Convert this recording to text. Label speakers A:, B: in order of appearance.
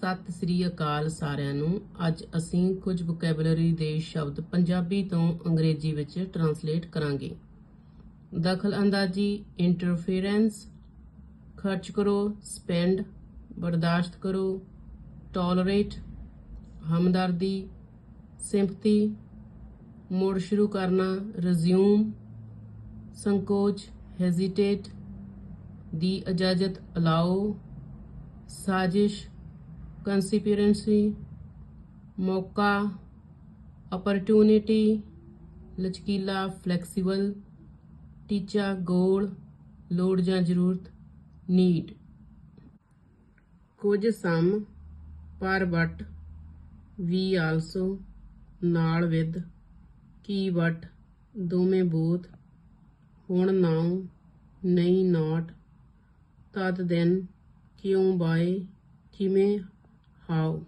A: ਸਤਿ ਸ੍ਰੀ ਅਕਾਲ ਸਾਰਿਆਂ ਨੂੰ। ਅੱਜ ਅਸੀਂ ਕੁਝ ਵੋਕੈਬਲਰੀ ਦੇ ਸ਼ਬਦ ਪੰਜਾਬੀ ਤੋਂ ਅੰਗਰੇਜ਼ੀ ਵਿੱਚ ਟਰਾਂਸਲੇਟ ਕਰਾਂਗੇ। ਦਖਲ ਅੰਦਾਜ਼ੀ ਇੰਟਰਫੇਰੈਂਸ ਖਰਚ ਕਰੋ ਸਪੈਂਡ ਬਰਦਾਸ਼ਤ ਕਰੋ ਟੋਲਰੇਟ ਹਮਦਰਦੀ ਸਿੰਪਥੀ ਮੁੜ ਸ਼ੁਰੂ ਕਰਨਾ ਰਿਜ਼ਿਊਮ ਸੰਕੋਚ ਹੈਜ਼ਿਟੇਟ ਦੀ ਇਜਾਜ਼ਤ ਅਲਾਓ ਸਾਜ਼ਿਸ਼ ਕੰਸਪੀਰੈਂਸੀ ਮੌਕਾ ਓਪਰਚੁਨਿਟੀ ਲਚਕੀਲਾ ਫਲੈਕਸੀਬਲ ਟੀਚਾ ਗੋਲ ਲੋੜ ਜਾਂ ਜ਼ਰੂਰਤ ਨੀਡ ਕੁਝ ਸਮ, ਪਰ ਬਟ ਵੀ ਆਲਸੋ ਨਾਲ ਵਿਦ ਕੀ ਬਟ ਦੋਵੇਂ ਬੋਥ ਹੁਣ ਨਾਉ ਨਹੀਂ ਨਾਟ ਤਦ ਦਿਨ ਕਿਉਂ ਬਾਏ ਕਿਵੇਂ 好